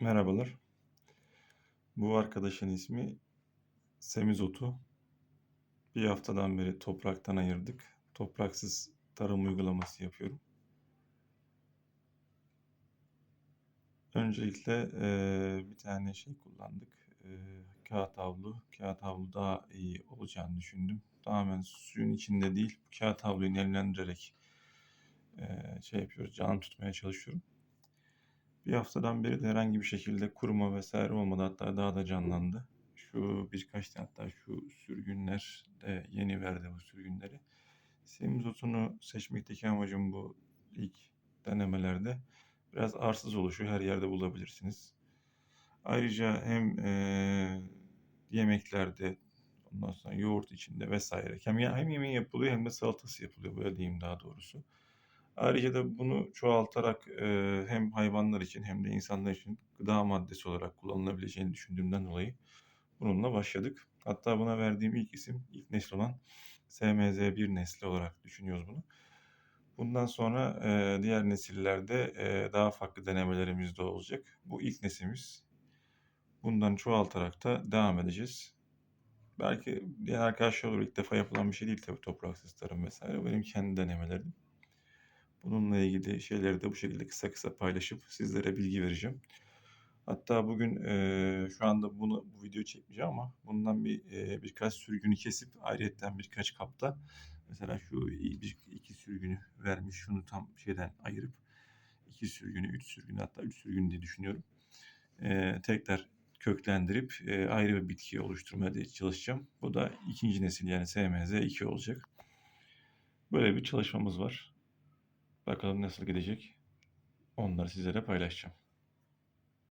Merhabalar. Bu arkadaşın ismi semizotu. Bir haftadan beri topraktan ayırdık. Topraksız tarım uygulaması yapıyorum. Öncelikle eee, bir tane şey kullandık. Eee, kağıt havlu. Kağıt havlu daha iyi olacağını düşündüm. Tamamen suyun içinde değil, kağıt havluyu nemlendirerek eee, şey yapıyoruz, canlı tutmaya çalışıyorum. Bir haftadan beri de herhangi bir şekilde kuruma vesaire olmadı. Hatta daha da canlandı. Şu birkaç tane hatta şu sürgünler de yeni verdi bu sürgünleri. Semizotunu seçmekteki amacım bu ilk denemelerde biraz arsız oluşu her yerde bulabilirsiniz. Ayrıca hem eee, yemeklerde ondan sonra yoğurt içinde vesaire hem, hem yemeği yapılıyor hem de salatası yapılıyor böyle diyeyim daha doğrusu. Ayrıca da bunu çoğaltarak eee, hem hayvanlar için hem de insanlar için gıda maddesi olarak kullanılabileceğini düşündüğümden dolayı bununla başladık. Hatta buna verdiğim ilk isim, ilk nesil olan SMZ1 nesli olarak düşünüyoruz bunu. Bundan sonra eee, diğer nesillerde eee, daha farklı denemelerimiz de olacak. Bu ilk neslimiz. Bundan çoğaltarak da devam edeceğiz. Belki diğer arkadaşlar olur ilk defa yapılan bir şey değil tabii topraksız tarım vesaire. Benim kendi denemelerim. Bununla ilgili şeyleri de bu şekilde kısa kısa paylaşıp sizlere bilgi vereceğim. Hatta bugün eee, şu anda bunu bu videoyu çekmeyeceğim ama bundan bir eee, birkaç sürgünü kesip ayrıyetten birkaç kapta mesela şu bir, iki sürgünü vermiş şunu tam şeyden ayırıp iki sürgünü, üç sürgünü hatta üç sürgün diye düşünüyorum. Eee, tekrar köklendirip eee, ayrı bir bitki oluşturmaya çalışacağım. Bu da ikinci nesil yani SMZ 2 olacak. Böyle bir çalışmamız var. Bakalım nasıl gidecek. Onları sizlere paylaşacağım.